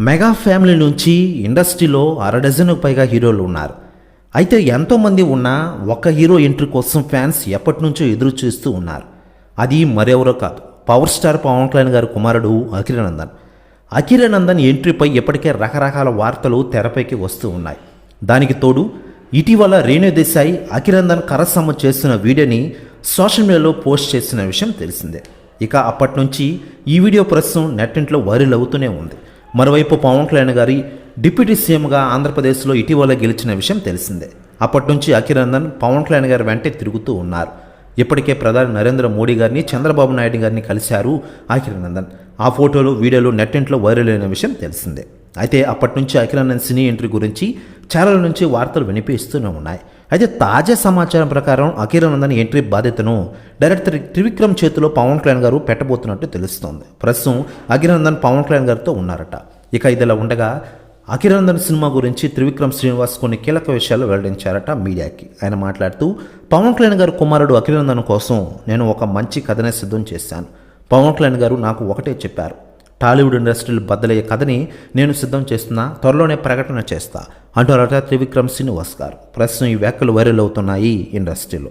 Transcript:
Mega family నుంచి ఇండస్ట్రీలో అర పైగా హీరోలు ఉన్నారు. అయితే ఎంతోమంది ఉన్నా ఒక హీరో ఎంట్రీ కోసం ఫ్యాన్స్ ఎప్పటి నుంచో ఎదురు చూస్తూ ఉన్నారు. అది మరెవరో కాదు పవర్ స్టార్ పవన్ కళ్యాణ్ గారి కుమారుడు అఖిలనందన్. అఖిలనందన్ ఎంట్రీపై ఇప్పటికే రకరకాల వార్తలు తెరపైకి వస్తూ ఉన్నాయి. దానికి తోడు ఇటీవల రేణు దేశాయ్ అఖిలందన్ కరసమ్మ చేస్తున్న వీడియోని సోషల్ మీడియాలో పోస్ట్ చేసిన విషయం తెలిసిందే. ఇక అప్పటి నుంచి ఈ వీడియో ప్రస్తుతం నెట్టింట్లో వైరల్ అవుతూనే ఉంది. మరోవైపు పవన్ కళ్యాణ్ గారి డిప్యూటీ సీఎంగా ఆంధ్రప్రదేశ్లో ఇటీవల గెలిచిన విషయం తెలిసిందే. అప్పటి నుంచి అఖిరందన్ పవన్ కళ్యాణ్ గారి వెంటే తిరుగుతూ ఉన్నారు. ఇప్పటికే ప్రధాని నరేంద్ర మోడీ గారిని చంద్రబాబు నాయుడు గారిని కలిశారు అఖిరానందన్ ఆ ఫోటోలు వీడియోలు నెట్టింట్లో వైరల్ అయిన విషయం తెలిసిందే. అయితే అప్పటి నుంచి అఖిరానందన్ సినీ ఎంట్రీ గురించి ఛానల్ నుంచి వార్తలు వినిపిస్తూనే ఉన్నాయి. అయితే తాజా సమాచారం ప్రకారం అఖిరానందన్ ఎంట్రీ బాధ్యతను డైరెక్టర్ త్రివిక్రమ్ చేతిలో పవన్ కళ్యాణ్ గారు పెట్టబోతున్నట్టు తెలుస్తోంది. ప్రస్తుతం అఖిరానందన్ పవన్ కళ్యాణ్ గారితో ఉన్నారట. ఇక ఇదిలా ఉండగా అఖిరానందన్ సినిమా గురించి త్రివిక్రమ్ శ్రీనివాస్ కొన్ని కీలక విషయాలు వెల్లడించారట మీడియాకి. ఆయన మాట్లాడుతూ పవన్ కళ్యాణ్ గారు కుమారుడు అఖిరానందన్ కోసం నేను ఒక మంచి కథనే సిద్ధం చేశాను. పవన్ కళ్యాణ్ గారు నాకు ఒకటే చెప్పారు. టాలీవుడ్ ఇండస్ట్రీలు బద్దలయ్యే కథని నేను సిద్ధం చేస్తున్నా త్వరలోనే ప్రకటన చేస్తా అంటారట త్రివిక్రమ్ శ్రీనివాస్ గారు. ప్రస్తుతం ఈ వ్యాఖ్యలు వైరల్ అవుతున్నాయి ఇండస్ట్రీలో.